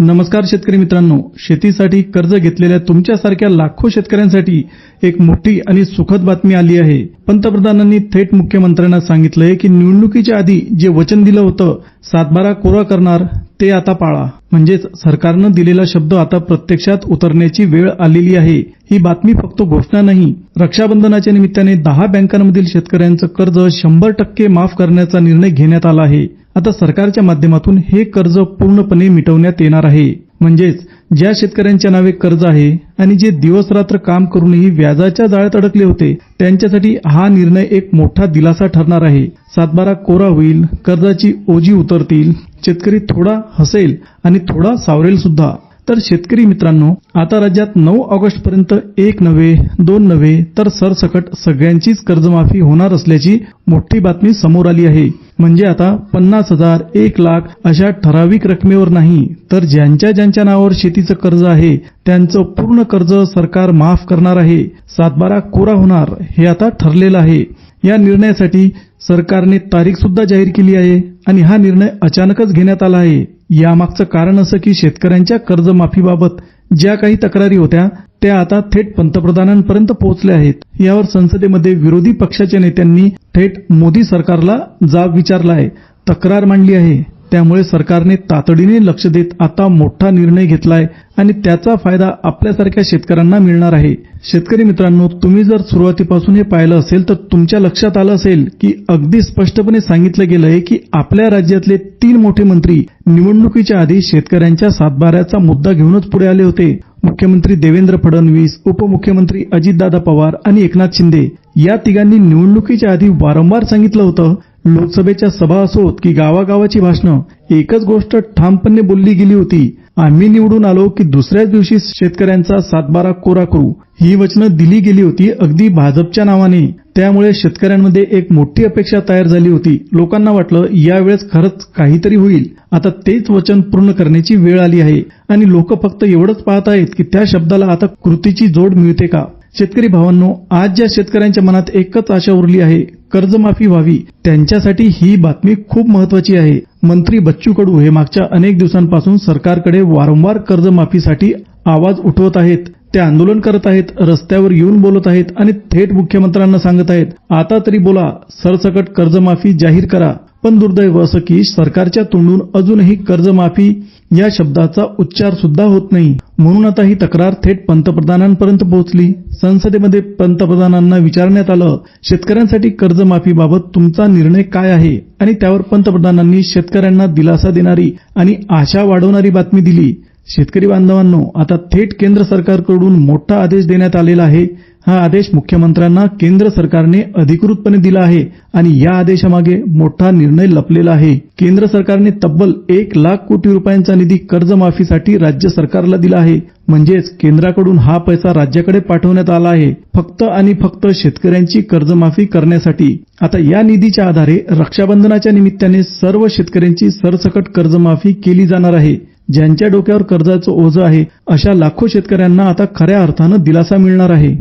नमस्कार शेतकरी मित्रांनो. शेतीसाठी कर्ज घेतलेल्या तुमच्यासारख्या लाखो शेतकऱ्यांसाठी एक मोठी आणि सुखद बातमी आली आहे. पंतप्रधानांनी थेट मुख्यमंत्र्यांना सांगितलंय की निवडणुकीच्या आधी जे वचन दिलं होतं सातबारा कोरा करणार ते आता पाळा. म्हणजेच सरकारनं दिलेला शब्द आता प्रत्यक्षात उतरण्याची वेळ आलेली आहे. ही बातमी फक्त घोषणा नाही. रक्षाबंधनाच्या निमित्ताने दहा बँकांमधील शेतकऱ्यांचं कर्ज शंभर टक्के माफ करण्याचा निर्णय घेण्यात आला आहे. आता सरकारच्या माध्यमातून हे कर्ज पूर्णपणे मिटवण्यात येणार आहे. म्हणजेच ज्या शेतकऱ्यांच्या नावे कर्ज आहे आणि जे दिवस रात्र काम करूनही व्याजाच्या जाळ्यात अडकले होते त्यांच्यासाठी हा निर्णय एक मोठा दिलासा ठरणार आहे. सातबारा कोरा होईल कर्जाची ओझी उतरतील शेतकरी थोडा हसेल आणि थोडा सावरेल सुद्धा. तर शेतकरी मित्रांनो आता राज्यात नऊ ऑगस्ट पर्यंत एक नव्हे दोन नव्हे तर सरसकट सगळ्यांचीच कर्जमाफी होणार असल्याची मोठी बातमी समोर आली आहे. म्हणजे आता पन्नास हजार एक लाख अशा ठराविक रकमेवर नाही तर ज्यांच्या ज्यांच्या नावावर शेतीचं कर्ज आहे त्यांचं पूर्ण कर्ज सरकार माफ करणार आहे. सातबारा कोरा होणार हे आता ठरलेलं आहे. या निर्णयासाठी सरकारने तारीख सुद्धा जाहीर केली आहे आणि हा निर्णय अचानकच घेण्यात आला आहे. यामागचं कारण असं की शेतकऱ्यांच्या कर्जमाफीबाबत ज्या काही तक्रारी होत्या त्या आता थेट पंतप्रधानांपर्यंत पोहोचल्या आहेत. यावर संसदेमध्ये विरोधी पक्षाच्या नेत्यांनी थेट मोदी सरकारला जाब विचारला आहे तक्रार मांडली आहे. त्यामुळे सरकारने तातडीने लक्ष देत आता मोठा निर्णय घेतलाय आणि त्याचा फायदा आपल्यासारख्या शेतकऱ्यांना मिळणार आहे. शेतकरी मित्रांनो तुम्ही जर सुरुवातीपासून हे पाहिलं असेल तर तुमच्या लक्षात आलं असेल की अगदी स्पष्टपणे सांगितलं गेलंय की आपल्या राज्यातले तीन मोठे मंत्री निवडणुकीच्या आधी शेतकऱ्यांच्या सातबाऱ्याचा मुद्दा घेऊनच पुढे आले होते. मुख्यमंत्री देवेंद्र फडणवीस उपमुख्यमंत्री अजितदादा पवार आणि एकनाथ शिंदे या तिघांनी निवडणुकीच्या आधी वारंवार सांगितलं होतं लोकसभेच्या सभा असोत की गावागावाची भाषणं एकच गोष्ट ठामपणे बोलली गेली होती. आम्ही निवडून आलो की दुसऱ्याच दिवशी शेतकऱ्यांचा सातबारा कोरा करू. ही वचनं दिली गेली होती अगदी भाजपच्या नावाने. त्यामुळे शेतकऱ्यांमध्ये एक मोठी अपेक्षा तयार झाली होती. लोकांना वाटलं यावेळेस खरंच काहीतरी होईल. आता तेच वचन पूर्ण करण्याची वेळ आली आहे. आणि लोक फक्त एवढंच पाहत आहेत की त्या शब्दाला आता कृतीची जोड मिळते का? शेतकरी भावांनो आज ज्या शेतकऱ्यांच्या मनात एकच आशा उरली आहे कर्जमाफी व्हावी. त्यांच्यासाठी ही बातमी खूप महत्वाची आहे. मंत्री बच्चू कडू हे मागच्या अनेक दिवसांपासून सरकारकडे वारंवार कर्जमाफीसाठी आवाज उठवत आहेत. ते आंदोलन करत आहेत रस्त्यावर येऊन बोलत आहेत आणि थेट मुख्यमंत्र्यांना सांगत आहेत. आता तरी बोला सरसकट कर्जमाफी जाहीर करा. पण दुर्दैव असं की सरकारच्या तोंडून अजूनही कर्जमाफी या शब्दाचा उच्चार सुद्धा होत नाही. म्हणून आता ही तक्रार थेट पंतप्रधानांपर्यंत पोहोचली. संसदेमध्ये पंतप्रधानांना विचारण्यात आलं शेतकऱ्यांसाठी कर्जमाफीबाबत तुमचा निर्णय काय आहे? आणि त्यावर पंतप्रधानांनी शेतकऱ्यांना दिलासा देणारी आणि आशा वाढवणारी बातमी दिली. शेतकरी बांधवांनो आता थेट केंद्र सरकारकडून मोठा आदेश देण्यात आलेला आहे. हा आदेश मुख्यमंत्र्यांना केंद्र सरकारने अधिकृतपणे दिला आहे आणि या आदेशामागे मोठा निर्णय लपलेला आहे. केंद्र सरकारने तब्बल एक लाख कोटी रुपयांचा निधी कर्जमाफीसाठी राज्य सरकारला दिला आहे. म्हणजेच केंद्राकडून हा पैसा राज्याकडे पाठवण्यात आला आहे. फक्त आणि फक्त शेतकऱ्यांची कर्जमाफी करण्यासाठी. आता या निधीच्या आधारे रक्षाबंधनाच्या निमित्ताने सर्व शेतकऱ्यांची सरसकट कर्जमाफी केली जाणार आहे. ज्यांच्या डोक्यावर कर्जाचं ओझं आहे अशा लाखो शेतकऱ्यांना आता खऱ्या अर्थानं दिलासा मिळणार आहे.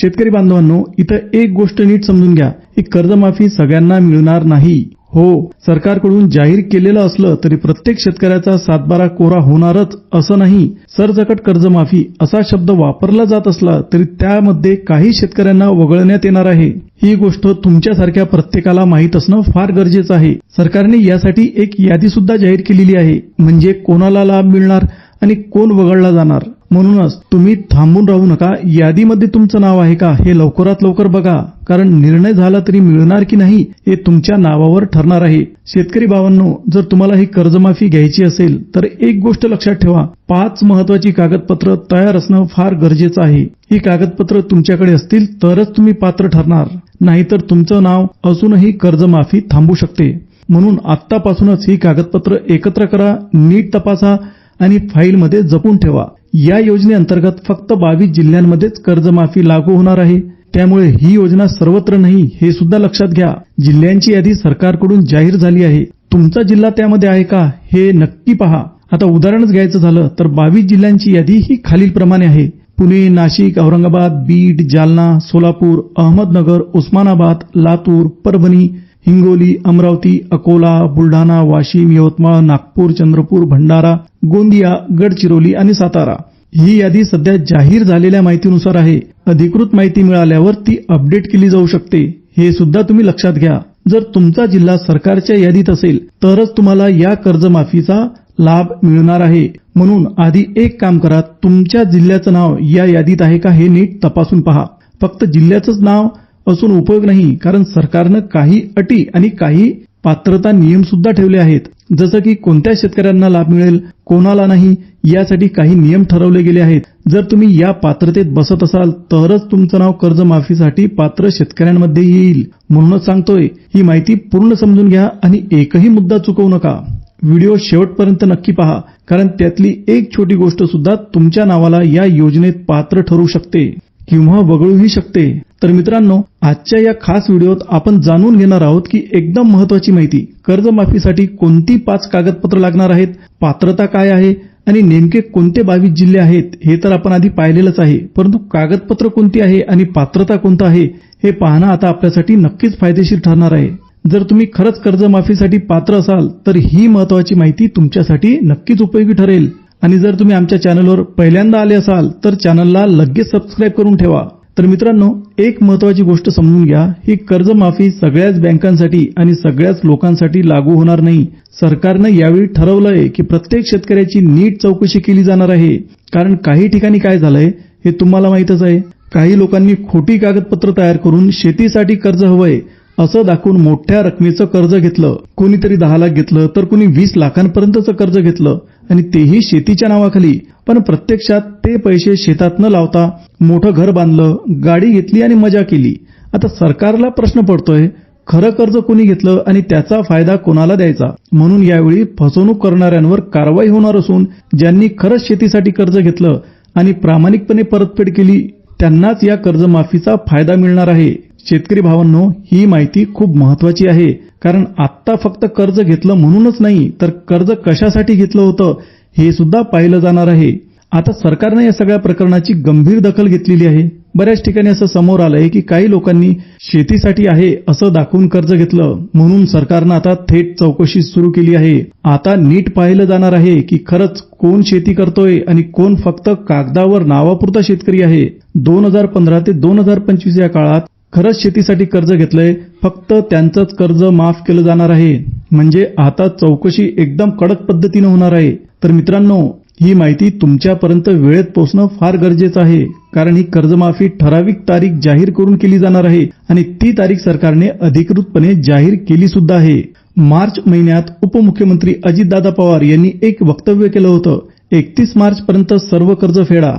शेतकरी बांधवांनो इथं एक गोष्ट नीट समजून घ्या. की कर्जमाफी सगळ्यांना मिळणार नाही. हो सरकारकडून जाहीर केलेलं असलं तरी प्रत्येक शेतकऱ्याचा सातबारा कोरा होणारच असं नाही. सरसकट कर्जमाफी असा शब्द वापरला जात असला तरी त्यामध्ये काही शेतकऱ्यांना वगळण्यात येणार आहे. ही गोष्ट तुमच्यासारख्या प्रत्येकाला माहीत असणं फार गरजेचं आहे. सरकारने यासाठी एक यादी सुद्धा जाहीर केलेली आहे. म्हणजे कोणाला लाभ मिळणार आणि कोण वगळला जाणार? म्हणूनच तुम्ही थांबून राहू नका. यादीमध्ये तुमचं नाव आहे का हे लवकरात लवकर बघा. कारण निर्णय झाला तरी मिळणार की नाही हे तुमच्या नावावर ठरणार आहे. शेतकरी भावांनो जर तुम्हाला ही कर्जमाफी घ्यायची असेल तर एक गोष्ट लक्षात ठेवा. पाच महत्वाची कागदपत्र तयार असणं फार गरजेचं आहे. ही कागदपत्र तुमच्याकडे असतील तरच तुम्ही पात्र ठरणार. नाहीतर तुमचं नाव असूनही कर्जमाफी थांबू शकते. म्हणून आत्तापासूनच ही कागदपत्र एकत्र करा नीट तपासा आणि फाईलमध्ये जपून ठेवा. या योजनेअंतर्गत फक्त बावीस जिल्ह्यांमध्येच कर्जमाफी लागू होणार आहे. त्यामुळे ही योजना सर्वत्र नाही हे सुद्धा लक्षात घ्या. जिल्ह्यांची यादी सरकारकडून जाहीर झाली आहे. तुमचा जिल्हा त्यामध्ये आहे का हे नक्की पहा. आता उदाहरणच घ्यायचं झालं तर बावीस जिल्ह्यांची यादी ही खालीलप्रमाणे आहे. पुणे नाशिक औरंगाबाद बीड जालना सोलापूर अहमदनगर उस्मानाबाद लातूर परभणी हिंगोली अमरावती अकोला बुलढाणा वाशिम यवतमाळ नागपूर चंद्रपूर भंडारा गोंदिया गडचिरोली आणि सातारा. ही यादी सध्या जाहीर झालेल्या माहितीनुसार आहे. अधिकृत माहिती मिळाल्यावर ती अपडेट केली जाऊ शकते. हे सुद्धा तुम्ही लक्षात घ्या. जर तुमचा जिल्हा सरकारच्या यादीत असेल तरच तुम्हाला या कर्जमाफीचा लाभ मिळणार आहे. म्हणून आधी एक काम करा. तुमच्या जिल्ह्याचं नाव या यादीत आहे का हे नीट तपासून पहा. फक्त जिल्ह्याचंच नाव असून उपयोग नाही कारण सरकारनं काही अटी आणि काही पात्रता नियम सुद्धा ठेवले आहेत. जसं की कोणत्या शेतकऱ्यांना लाभ मिळेल कोणाला नाही यासाठी काही नियम ठरवले गेले आहेत. जर तुम्ही या पात्रतेत बसत असाल तरच तुमचं नाव कर्जमाफीसाठी पात्र शेतकऱ्यांमध्ये येईल. म्हणूनच सांगतोय ही माहिती पूर्ण समजून घ्या आणि एकही मुद्दा चुकवू नका. व्हिडिओ शेवटपर्यंत नक्की पहा कारण त्यातली एक छोटी गोष्ट सुद्धा तुमच्या नावाला या योजनेत पात्र ठरू शकते किंवा वगळूही शकते. तर मित्रांनो आजच्या या खास व्हिडिओत आपण जाणून घेणार आहोत की एकदम महत्वाची माहिती कर्जमाफीसाठी कोणती पाच कागदपत्र लागणार आहेत पात्रता काय आहे आणि नेमके कोणते बावीस जिल्हे आहेत हे तर आपण आधी पाहिलेलंच आहे. परंतु कागदपत्र कोणती आहे आणि पात्रता कोणतं आहे हे पाहणं आता आपल्यासाठी नक्कीच फायदेशीर ठरणार आहे. जर तुम्ही खरंच कर्जमाफीसाठी पात्र असाल तर ही महत्वाची माहिती तुमच्यासाठी नक्कीच उपयोगी ठरेल. आणि जर तुम्ही आमच्या चॅनलवर पहिल्यांदा आले असाल तर चॅनलला लगेच सबस्क्राईब करून ठेवा. तर मित्रांनो एक महत्वाची गोष्ट समजून घ्या ही कर्जमाफी सगळ्याच बँकांसाठी आणि सगळ्याच लोकांसाठी लागू होणार नाही. सरकारनं यावेळी ठरवलंय की प्रत्येक शेतकऱ्याची नीट चौकशी केली जाणार आहे. कारण काही ठिकाणी काय झालंय हे तुम्हाला माहीतच आहे. काही लोकांनी खोटी कागदपत्र तयार करून शेतीसाठी कर्ज हवंय असं दाखवून मोठ्या रकमेचं कर्ज घेतलं. कोणीतरी दहा लाख घेतलं तर कोणी वीस लाखांपर्यंतचं कर्ज घेतलं. आणि तेही शेतीच्या नावाखाली. पण प्रत्यक्षात ते पैसे शेतात न लावता मोठं घर बांधलं गाडी घेतली आणि मजा केली. आता सरकारला प्रश्न पडतोय खरं कर्ज कोणी घेतलं आणि त्याचा फायदा कोणाला द्यायचा? म्हणून यावेळी फसवणूक करणाऱ्यांवर कारवाई होणार असून ज्यांनी खरंच शेतीसाठी कर्ज घेतलं आणि प्रामाणिकपणे परतफेड केली त्यांनाच या कर्जमाफीचा फायदा मिळणार आहे. शेतकरी भावांनो ही माहिती खूप महत्वाची आहे कारण आत्ता फक्त कर्ज घेतलं म्हणूनच नाही तर कर्ज कशासाठी घेतलं होतं हे सुद्धा पाहिलं जाणार आहे. आता सरकारनं या सगळ्या प्रकरणाची गंभीर दखल घेतलेली आहे. बऱ्याच ठिकाणी असं समोर आलंय की काही लोकांनी शेतीसाठी आहे असं दाखवून कर्ज घेतलं. म्हणून सरकारनं आता थेट चौकशी सुरू केली आहे. आता नीट पाहिलं जाणार आहे की खरंच कोण शेती करतोय आणि कोण फक्त कागदावर नावापुरता शेतकरी आहे. दोन हजार पंधरा ते दोन हजार पंचवीस या काळात खरंच शेतीसाठी कर्ज घेतलंय. फक्त त्यांचंच कर्ज माफ केलं जाणार आहे. म्हणजे आता चौकशी एकदम कडक पद्धतीनं होणार आहे. तर मित्रांनो ही माहिती तुमच्यापर्यंत वेळेत पोहोचणं फार गरजेचं आहे कारण ही कर्जमाफी ठराविक तारीख जाहीर करून केली जाणार आहे आणि ती तारीख सरकारने अधिकृतपणे जाहीर केली सुद्धा आहे. मार्च महिन्यात उपमुख्यमंत्री अजितदादा पवार यांनी एक वक्तव्य केलं होतं एकतीस मार्च पर्यंत सर्व कर्ज फेडा.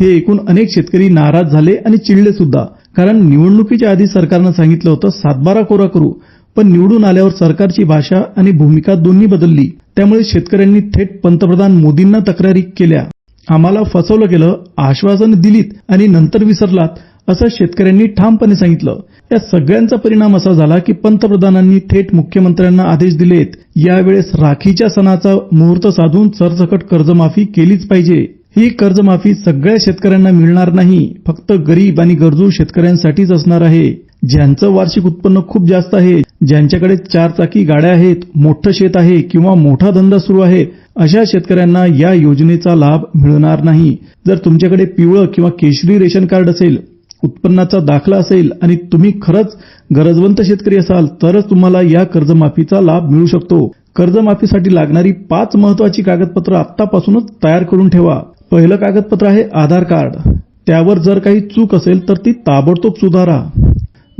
हे ऐकून अनेक शेतकरी नाराज झाले आणि चिडले सुद्धा कारण निवडणुकीच्या आधी सरकारनं सांगितलं होतं सातबारा कोरा करू पण निवडून आल्यावर सरकारची भाषा आणि भूमिका दोन्ही बदलली. त्यामुळे शेतकऱ्यांनी थेट पंतप्रधान मोदींना तक्रारी केल्या. आम्हाला फसवलं गेलं आश्वासन दिलीत आणि नंतर विसरलात असं शेतकऱ्यांनी ठामपणे सांगितलं. या सगळ्यांचा परिणाम असा झाला की पंतप्रधानांनी थेट मुख्यमंत्र्यांना आदेश दिलेत. यावेळेस राखीच्या सणाचा मुहूर्त साधून सरसकट कर्जमाफी केलीच पाहिजे. ही कर्जमाफी सगळ्या शेतकऱ्यांना मिळणार नाही फक्त गरीब आणि गरजू शेतकऱ्यांसाठीच असणार आहे. ज्यांचं वार्षिक उत्पन्न खूप जास्त आहे ज्यांच्याकडे चार चाकी गाड्या आहेत मोठं शेत आहे किंवा मोठा धंदा सुरू आहे अशा शेतकऱ्यांना या योजनेचा लाभ मिळणार नाही. जर तुमच्याकडे पिवळं किंवा केशरी रेशन कार्ड असेल उत्पन्नाचा दाखला असेल आणि तुम्ही खरंच गरजवंत शेतकरी असाल तरच तुम्हाला या कर्जमाफीचा लाभ मिळू शकतो. कर्जमाफीसाठी लागणारी पाच महत्वाची कागदपत्र आत्तापासूनच तयार करून ठेवा. पहिलं कागदपत्र आहे आधार कार्ड. त्यावर जर काही चूक असेल तर ती ताबडतोब सुधारा.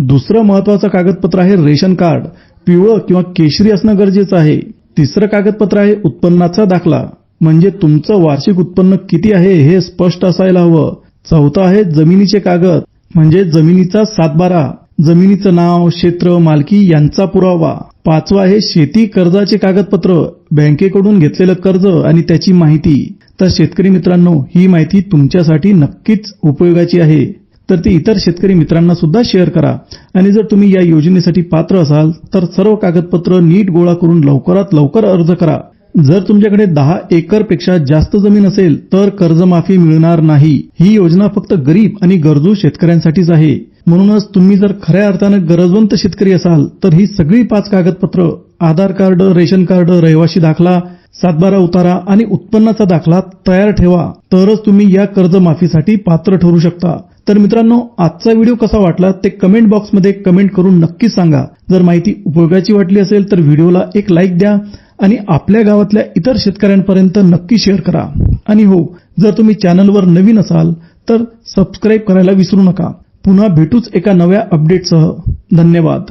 दुसरं महत्वाचं कागदपत्र आहे रेशन कार्ड. पिवळं किंवा केशरी असणं गरजेचं आहे. तिसरं कागदपत्र आहे उत्पन्नाचा दाखला. म्हणजे तुमचं वार्षिक उत्पन्न किती आहे हे स्पष्ट असायला हवं. चौथं आहे जमिनीचे कागद. म्हणजे जमिनीचा सातबारा. जमिनीचं नाव क्षेत्र मालकी यांचा पुरावा. पाचवं आहे शेती कर्जाचे कागदपत्र. बँकेकडून घेतलेलं कर्ज आणि त्याची माहिती. तर शेतकरी मित्रांनो ही माहिती तुमच्यासाठी नक्कीच उपयोगाची आहे. तर ती इतर शेतकरी मित्रांना सुद्धा शेअर करा. आणि जर तुम्ही या योजनेसाठी पात्र असाल तर सर्व कागदपत्र नीट गोळा करून लवकरात लवकर अर्ज करा. जर तुमच्याकडे दहा एकरपेक्षा जास्त जमीन असेल तर कर्जमाफी मिळणार नाही. ही योजना फक्त गरीब आणि गरजू शेतकऱ्यांसाठीच आहे. म्हणूनच तुम्ही जर खऱ्या अर्थानं गरजवंत शेतकरी असाल तर ही सगळी पाच कागदपत्र आधार कार्ड रेशन कार्ड रहिवाशी दाखला सातबारा उतारा आणि उत्पन्नाचा दाखला तयार ठेवा. तरच तुम्ही या कर्जमाफीसाठी पात्र ठरू शकता. तर मित्रांनो आजचा व्हिडिओ कसा वाटला ते कमेंट बॉक्समध्ये कमेंट करून नक्की सांगा. जर माहिती उपयोगाची वाटली असेल तर व्हिडिओला एक लाईक द्या आणि आपल्या गावातल्या इतर शेतकऱ्यांपर्यंत नक्की शेअर करा. आणि हो जर तुम्ही चॅनलवर नवीन असाल तर सबस्क्राईब करायला विसरू नका. पुन्हा भेटूच एका नव्या अपडेटसह धन्यवाद.